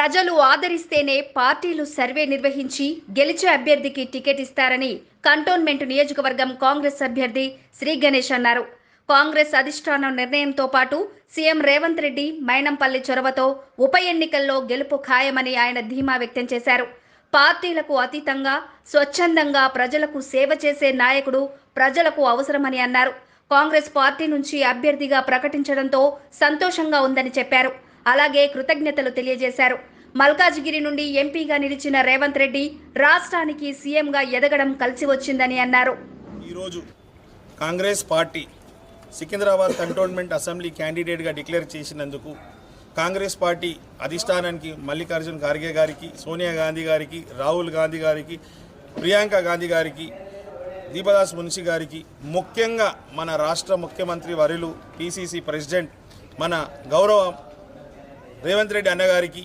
ప్రజలు ఆదరిస్తేనే పార్టీలు సర్వే నిర్వహించి గెలిచే అభ్యర్థికి టికెట్ ఇస్తారని కంటోన్మెంట్ నియోజకవర్గం కాంగ్రెస్ అభ్యర్థి శ్రీ గణేష్ అన్నారు. కాంగ్రెస్ అధిష్టానం నిర్ణయంతో పాటు సీఎం రేవంత్ రెడ్డి మైనంపల్లి చొరవతో ఉప ఎన్నికల్లో గెలుపు ఖాయమని ఆయన ధీమా వ్యక్తం చేశారు. పార్టీలకు అతీతంగా స్వచ్ఛందంగా ప్రజలకు సేవ చేసే నాయకుడు ప్రజలకు అవసరమని అన్నారు. కాంగ్రెస్ పార్టీ నుంచి అభ్యర్థిగా ప్రకటించడంతో సంతోషంగా ఉందని చెప్పారు. అలాగే కృతజ్ఞతలు తెలియజేశారు. మల్కాజ్గిరి నుండి ఎంపీగా నిలిచిన రేవంత్ రెడ్డి రాష్ట్రానికి సీఎంగా ఎదగడం కలిసి వచ్చిందని అన్నారు. ఈరోజు Congress party Secunderabad cantonment assembly క్యాండిడేట్గా declare చేసినందుకు కాంగ్రెస్ పార్టీ అధిష్టానానికి మల్లికార్జున్ ఖార్గే గారికి సోనియా గాంధీ గారికి రాహుల్ గాంధీ గారికి ప్రియాంక గాంధీ గారికి దీపదాస్ మున్షి గారికి ముఖ్యంగా మన రాష్ట్ర ముఖ్యమంత్రి వరులు పిసిసి ప్రెసిడెంట్ మన గౌరవ రేవంత్ రెడ్డి అన్నగారికి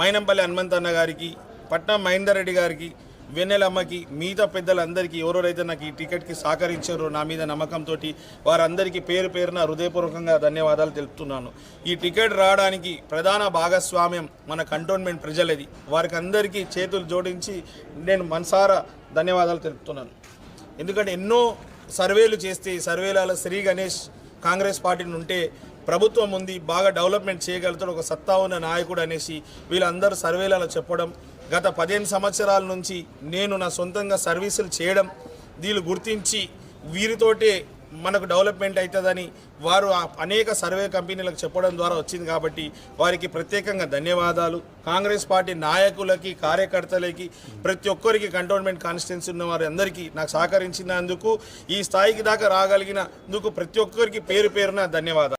మైనంపల్లి హనుమంత్ అన్నగారికి పట్నం మహేందర్ రెడ్డి గారికి వెన్నెలమ్మకి మిగతా పెద్దలందరికీ ఎవరెవరైతే నాకు ఈ టికెట్కి సహకరించారో నా మీద నమ్మకంతో వారందరికీ పేరు పేరున హృదయపూర్వకంగా ధన్యవాదాలు తెలుపుతున్నాను. ఈ టికెట్ రావడానికి ప్రధాన భాగస్వామ్యం మన కంటోన్మెంట్ ప్రజలది. వారికి అందరికీ చేతులు జోడించి నేను మనసారా ధన్యవాదాలు తెలుపుతున్నాను. ఎందుకంటే ఎన్నో సర్వేలు చేస్తే ఈ సర్వేలలో శ్రీ గణేష్ కాంగ్రెస్ పార్టీని ఉంటే ప్రభుత్వం ఉంది బాగా డెవలప్మెంట్ చేయగలుగుతాడు ఒక సత్తా ఉన్న నాయకుడు అనేసి వీళ్ళందరూ సర్వేలలో చెప్పడం గత పదిహేను సంవత్సరాల నుంచి నేను నా సొంతంగా సర్వీసులు చేయడం వీళ్ళు గుర్తించి వీరితోటే మనకు డెవలప్మెంట్ అవుతుందని వారు ఆ అనేక సర్వే కంపెనీలకు చెప్పడం ద్వారా వచ్చింది కాబట్టి వారికి ప్రత్యేకంగా ధన్యవాదాలు. కాంగ్రెస్ పార్టీ నాయకులకి కార్యకర్తలకి ప్రతి ఒక్కరికి కంటోన్మెంట్ కాన్స్టిట్యున్సీ ఉన్న వారి అందరికీ నాకు సహకరించినందుకు ఈ స్థాయికి దాకా రాగలిగినందుకు ప్రతి ఒక్కరికి పేరు పేరున ధన్యవాదాలు.